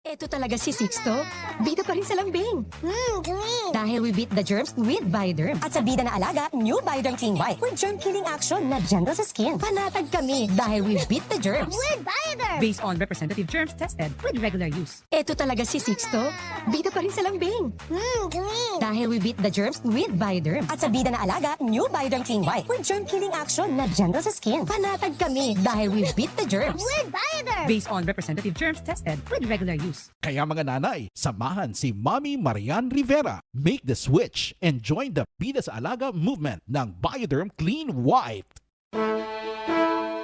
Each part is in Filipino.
Ito talaga si Sixto. Bida pa rin sa lambing. Mmm, galing! Dahil we beat the germs with Bioderm. At sa bida na alaga, new Bioderm Clean White. With germ-killing action na gentle sa skin. Panatag kami dahil we beat the germs. With Bioderm! based on representative germs tested with regular use. Ito talaga si Sixto. Bida pa rin sa lambing. Mmm, galing! Dahil we beat the germs with Bioderm. At sa bida na alaga, new Bioderm Clean White. With germ-killing action na gentle sa skin. Panatag kami dahil we beat the germs. With Bioderm! Based on representative germs tested with regular use. Kaya mga nanay, samahan si Mami Marian Rivera. Make the switch and join the Bida sa Alaga movement ng Bioderm Clean White.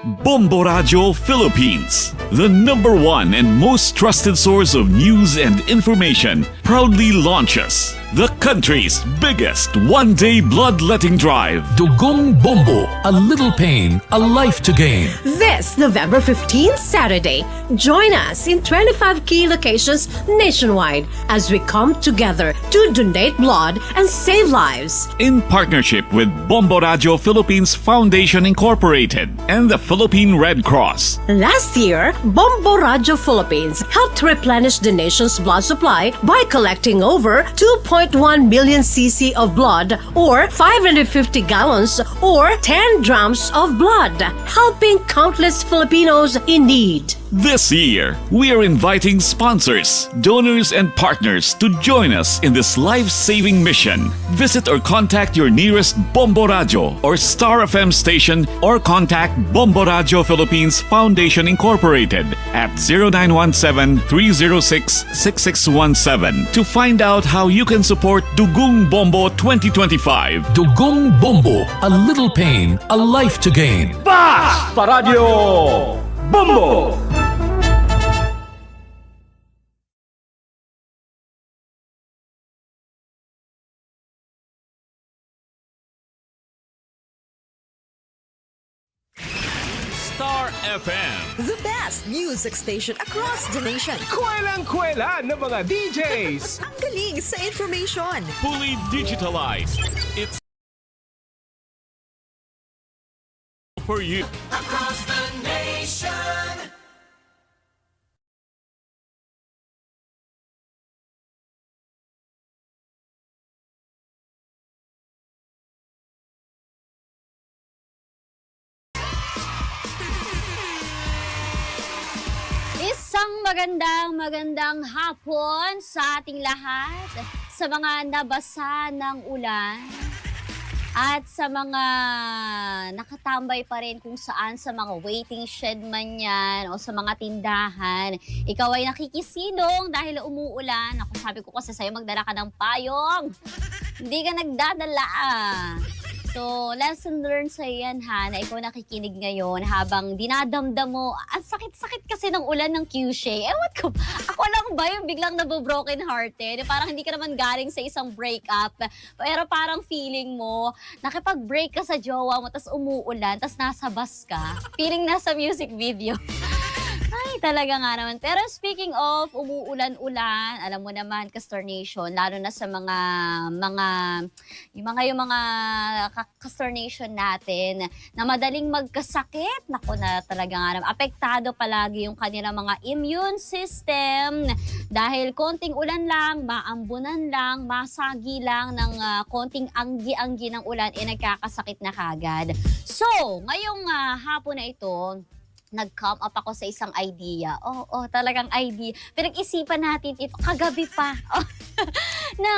Bombo Radio Philippines, the number one and most trusted source of news and information, proudly launches the country's biggest one day bloodletting drive. Dugong Bombo, a little pain, a life to gain. This November 15th, Saturday, join us in 25 key locations nationwide as we come together to donate blood and save lives. In partnership with Bombo Radio Philippines Foundation Incorporated and the Philippine Red Cross. Last year, Bombo Radio Philippines helped replenish the nation's blood supply by collecting over 2.1 million cc of blood or 550 gallons or 10 drums of blood, helping countless Filipinos in need. This year, we are inviting sponsors, donors, and partners to join us in this life saving mission. Visit or contact your nearest Bombo Radio or Star FM station or contact Bombo Radio Philippines Foundation Incorporated at 0917 306 6617 to find out how you can support Dugung Bombo 2025. Dugong Bombo, a little pain, a life to gain. Paradyo Bombo! Music station across the nation. Kwelang-kwela ng mga DJs! Ang galing sa information. Fully digitalized. It's for you. Isang magandang magandang hapon sa ating lahat, sa mga nabasa ng ulan, at sa mga nakatambay pa rin kung saan sa mga waiting shed man yan o sa mga tindahan. Ikaw ay nakikisidong dahil umuulan. Ako sabi ko kasi sa'yo magdala ka ng payong. Hindi ka nagdadala ah. So, lesson learned sa yan ha, na ikaw nakikinig ngayon habang dinadamdam mo, ang sakit-sakit kasi ng ulan ng Q-Shay. Ewan ko, ako lang ba yung biglang nabo-broken hearted? Parang hindi ka naman galing sa isang breakup, pero parang feeling mo, nakipag-break ka sa jowa mo, tas umuulan, tas nasa bus ka. Feeling nasa music video. Ay, talaga nga naman. Pero speaking of umuulan-ulan, alam mo naman, Castor lalo na sa mga, mga, yung mga, yung mga Castor natin na madaling magkasakit. Nako na talaga nga naman. Apektado palagi yung kanilang mga immune system dahil konting ulan lang, maambunan lang, masagi lang ng ah, konting anggi-anggi ng ulan, eh nagkakasakit na kagad. So, ngayong ah, hapon na ito, nag-come up ako sa isang idea. Oo, oh, talagang idea. Pinag-isipan natin ito kagabi pa. na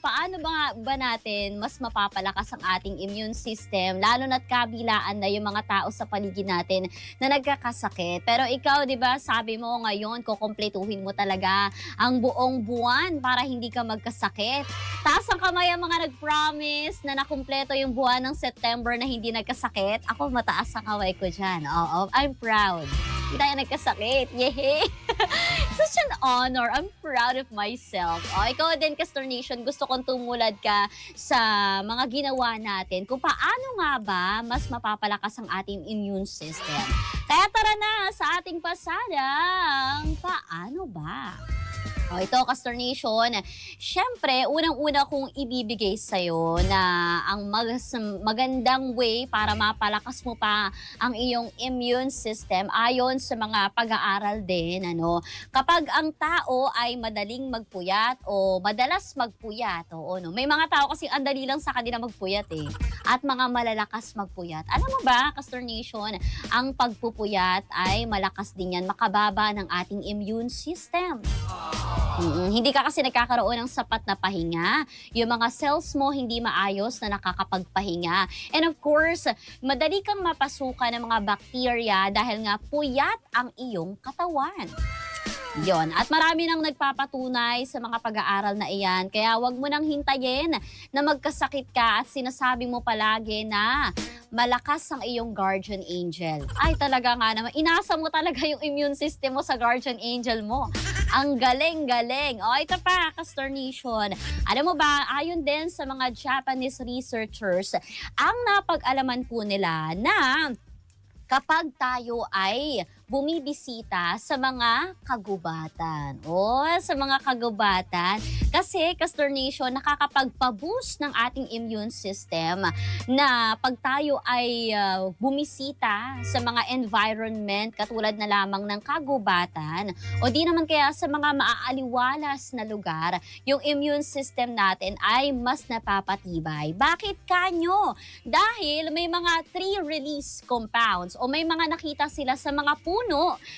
paano ba, ba natin mas mapapalakas ang ating immune system, lalo na't kabilaan na yung mga tao sa paligid natin na nagkakasakit. Pero ikaw, di ba, sabi mo ngayon, kukumpletuhin mo talaga ang buong buwan para hindi ka magkasakit. Taas ang kamay ang mga nag-promise na nakumpleto yung buwan ng September na hindi nagkasakit. Ako, mataas ang kamay ko dyan. Oo, I'm proud. Hindi tayo nagkasakit. Yehey! Such an honor. I'm proud of myself. O, ikaw din, Castor Nation, gusto kong tumulad ka sa mga ginawa natin kung paano nga ba mas mapapalakas ang ating immune system. Kaya tara na sa ating pasadang paano ba? O, ito, Castor Nation, syempre, unang-una kong ibibigay sa'yo na ang mag- magandang way para mapalakas mo pa ang iyong immune system ayon sa mga pag-aaral din, ano, kapag ang tao ay madaling magpuyat o madalas magpuyat, oo, no, may mga tao kasi ang dali lang sa kanila magpuyat eh, at mga malalakas magpuyat. Alam mo ba, Castor Nation, ang pagpupuyat ay malakas din yan, makababa ng ating immune system. Mm-mm. Hindi ka kasi nagkakaroon ng sapat na pahinga. Yung mga cells mo hindi maayos na nakakapagpahinga. And of course, madali kang mapasukan ng mga bakterya dahil nga puyat ang iyong katawan. Yon. At marami nang nagpapatunay sa mga pag-aaral na iyan. Kaya wag mo nang hintayin na magkasakit ka at sinasabi mo palagi na malakas ang iyong guardian angel. Ay talaga nga naman, inasa mo talaga yung immune system mo sa guardian angel mo. Ang galing-galing. O, ito pa, Castor. Alam mo ba, ayon din sa mga Japanese researchers, ang napag-alaman po nila na kapag tayo ay bumibisita sa mga kagubatan. O, sa mga kagubatan. Kasi, Castor Nation, nakakapagpa-boost ng ating immune system na pag tayo ay uh, bumisita sa mga environment katulad na lamang ng kagubatan o di naman kaya sa mga maaaliwalas na lugar, yung immune system natin ay mas napapatibay. Bakit kanyo? Dahil may mga tree release compounds o may mga nakita sila sa mga puno,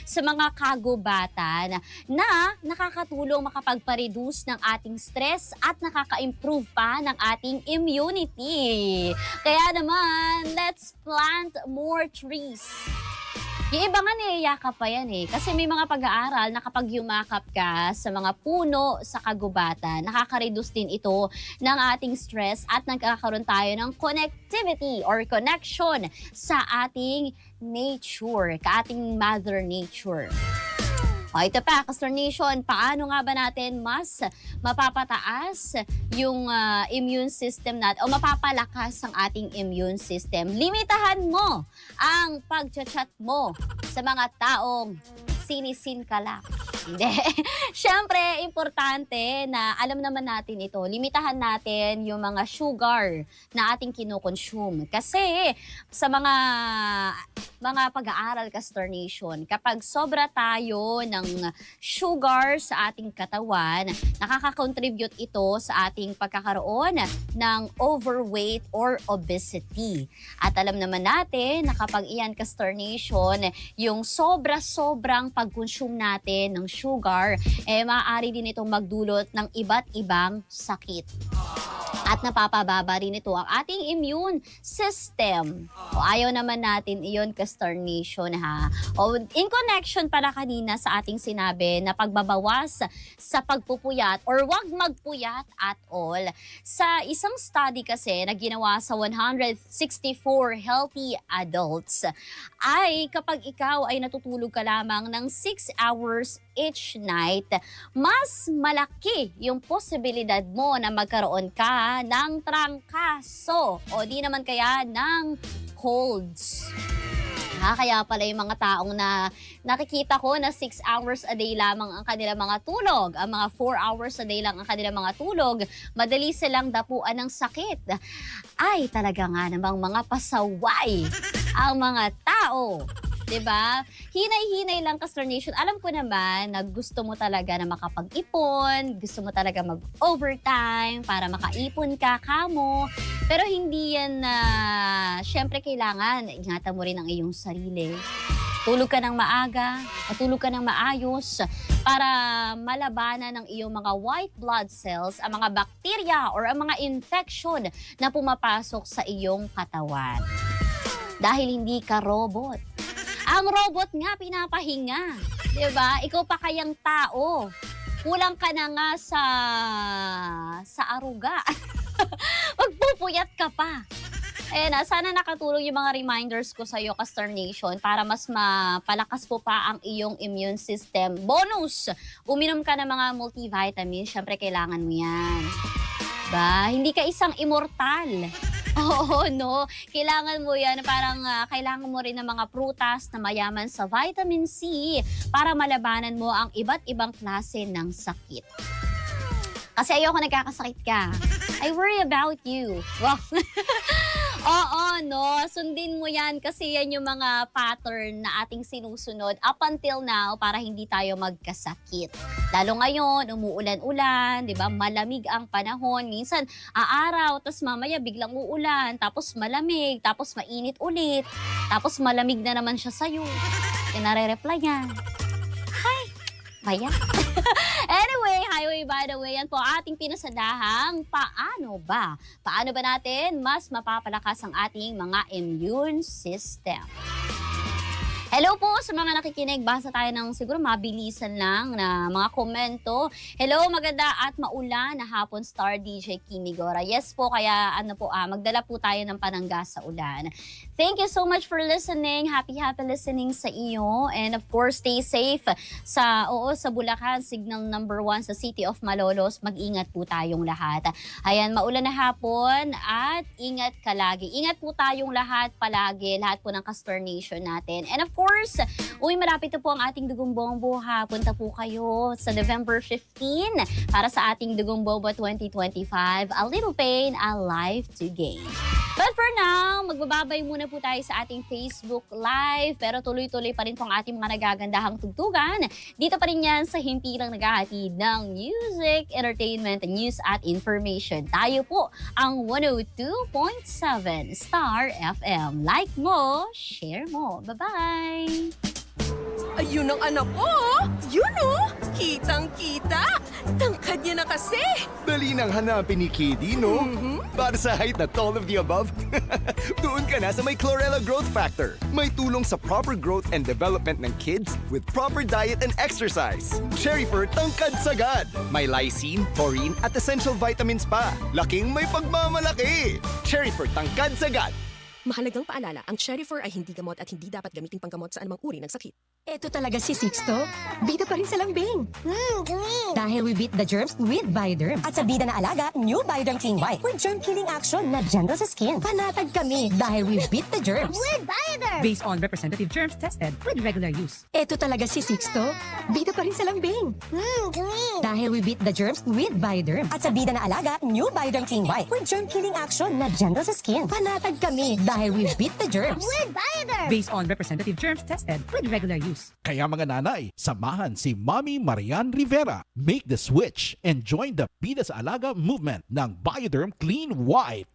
sa mga kagubatan na nakakatulong makapagpa-reduce ng ating stress at nakaka-improve pa ng ating immunity. Kaya naman, let's plant more trees. Yung iba nga niyayakap pa yan eh. Kasi may mga pag-aaral na kapag yumakap ka sa mga puno sa kagubatan, nakaka-reduce din ito ng ating stress at nagkakaroon tayo ng connectivity or connection sa ating nature, ka ating mother nature. O, ito pa, Castor Nation, paano nga ba natin mas mapapataas yung ah, immune system natin o mapapalakas ang ating immune system? Limitahan mo ang pag-chat mo sa mga taong sinisin ka lang. Hindi. Siyempre, importante na alam naman natin ito. Limitahan natin yung mga sugar na ating kinukonsume. Kasi sa mga mga pag-aaral Castor Nation, kapag sobra tayo ng sugar sa ating katawan, nakaka-contribute ito sa ating pagkakaroon ng overweight or obesity. At alam naman natin na kapag iyan Castor Nation, yung sobra-sobrang pag-consume natin ng sugar, eh maaari din itong magdulot ng iba't ibang sakit. At napapababa rin ito ang ating immune system. O ayaw naman natin iyon Castor Nation ha. O in connection pala kanina sa ating sinabi na pagbabawas sa pagpupuyat or wag magpuyat at all. Sa isang study kasi na ginawa sa 164 healthy adults ay kapag ikaw ay natutulog ka lamang ng 6 hours each night, mas malaki yung posibilidad mo na magkaroon ka ng trangkaso o di naman kaya ng colds. Ha, kaya pala yung mga taong na nakikita ko na 6 hours a day lamang ang kanilang mga tulog, ang mga 4 hours a day lang ang kanilang mga tulog, madali silang dapuan ng sakit. Ay, talaga nga namang mga pasaway ang mga tao. 'Di ba? Hinay-hinay lang Castor Nation. Alam ko naman na gusto mo talaga na makapag-ipon, gusto mo talaga mag-overtime para makaipon ka kamo. Pero hindi yan na syempre kailangan ingatan mo rin ang iyong sarili. Tulog ka ng maaga, matulog ka ng maayos para malabanan ng iyong mga white blood cells, ang mga bakterya or ang mga infection na pumapasok sa iyong katawan. Dahil hindi ka robot. Ang robot nga pinapahinga. 'Di ba? Ikaw pa kayang tao. Kulang ka na nga sa sa aruga. Magpupuyat ka pa. Eh na, sana nakatulong yung mga reminders ko sa iyo, Castor Nation, para mas mapalakas po pa ang iyong immune system. Bonus! Uminom ka ng mga multivitamins, syempre kailangan mo yan. Ba, hindi ka isang immortal. Oo, no. Kailangan mo yan. Parang ah, kailangan mo rin ng mga prutas na mayaman sa vitamin C para malabanan mo ang iba't ibang klase ng sakit. Kasi ayoko nagkakasakit ka. I worry about you. Wow. Oo, no. Sundin mo yan kasi yan yung mga pattern na ating sinusunod up until now para hindi tayo magkasakit. Lalo ngayon, umuulan-ulan, di ba? Malamig ang panahon. Minsan, aaraw, tapos mamaya biglang uulan, tapos malamig, tapos mainit ulit, tapos malamig na naman siya sa'yo. Yung nare-reply yan. Hi! Baya? anyway, highway by the way, yan po ating pinasadahang paano ba? Paano ba natin mas mapapalakas ang ating mga immune system? Hello po sa mga nakikinig. Basa tayo ng siguro mabilisan lang na mga komento. Hello, maganda at maulan na hapon Star DJ Kimigora. Yes po, kaya ano po, ah, magdala po tayo ng panangga sa ulan. Thank you so much for listening. Happy, happy listening sa iyo. And of course, stay safe sa, oo, sa Bulacan, signal number one sa City of Malolos. Mag-ingat po tayong lahat. Ayan, maulan na hapon at ingat ka lagi. Ingat po tayong lahat palagi, lahat po ng Castor Nation natin. And of course, uy, malapit na po ang ating Dugong Bombo ha. Punta po kayo sa November 15 para sa ating Dugong Bombo 2025. A little pain, a life to gain. But for now, magbababay muna po tayo sa ating Facebook Live. Pero tuloy-tuloy pa rin po ang ating mga nagagandahang tugtugan. Dito pa rin yan sa himpilang naghahatid ng music, entertainment, news at information. Tayo po ang 102.7 Star FM. Like mo, share mo. Bye-bye! Ayun ang anak ko, oh. Yun, oh. Kitang-kita. Tangkad niya na kasi. Dali nang hanapin ni Kitty, no? Para sa height na all of the above, doon ka na sa may Chlorella Growth Factor. May tulong sa proper growth and development ng kids with proper diet and exercise. Cherry Fur Tangkad Sagad. May lysine, taurine at essential vitamins pa. Laking may pagmamalaki. Cherry Fur Tangkad Sagad. Mahalagang paalala, ang Cherryfer ay hindi gamot at hindi dapat gamiting panggamot sa anumang uri ng sakit. Ito talaga si Sixto. Bida pa rin sa lambing. Mmm, clean. Dahil we beat the germs with Bioderm. At sa bida na alaga, new Bioderm Clean White. With germ-killing action na gentle sa skin. Panatag kami dahil we beat the germs. With Bioderm. Based on representative germs tested with regular use. Ito talaga si Sixto. Bida pa rin sa lambing. Mmm, clean. Dahil we beat the germs with Bioderm. At sa bida na alaga, new Bioderm Clean White. With germ-killing action na gentle sa skin. Panatag kami dahil we beat the germs. With Bioderm. Based on representative germs tested with regular use. Kaya mga nanay, samahan si Mommy Marian Rivera. Make the switch and join the Bida sa Alaga movement ng Bioderm Clean White.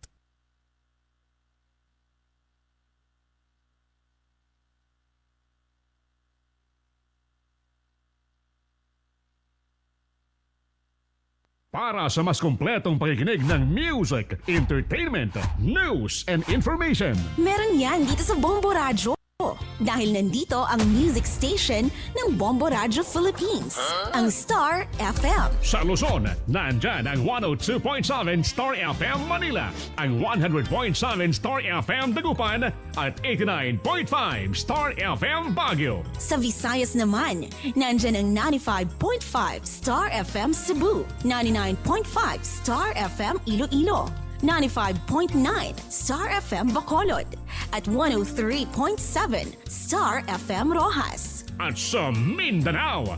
Para sa mas kompletong pakikinig ng music, entertainment, news, and information. Meron yan dito sa Bombo Radyo. Dahil nandito ang music station ng Bombo Radyo Philippines, ang Star FM. Sa Luzon, nandyan ang 102.7 Star FM Manila, ang 100.7 Star FM Dagupan, at 89.5 Star FM Baguio. Sa Visayas naman, nandyan ang 95.5 Star FM Cebu, 99.5 Star FM Iloilo, 95.9 Star FM Bacolod, at 103.7 Star FM Rojas. At sa Mindanao,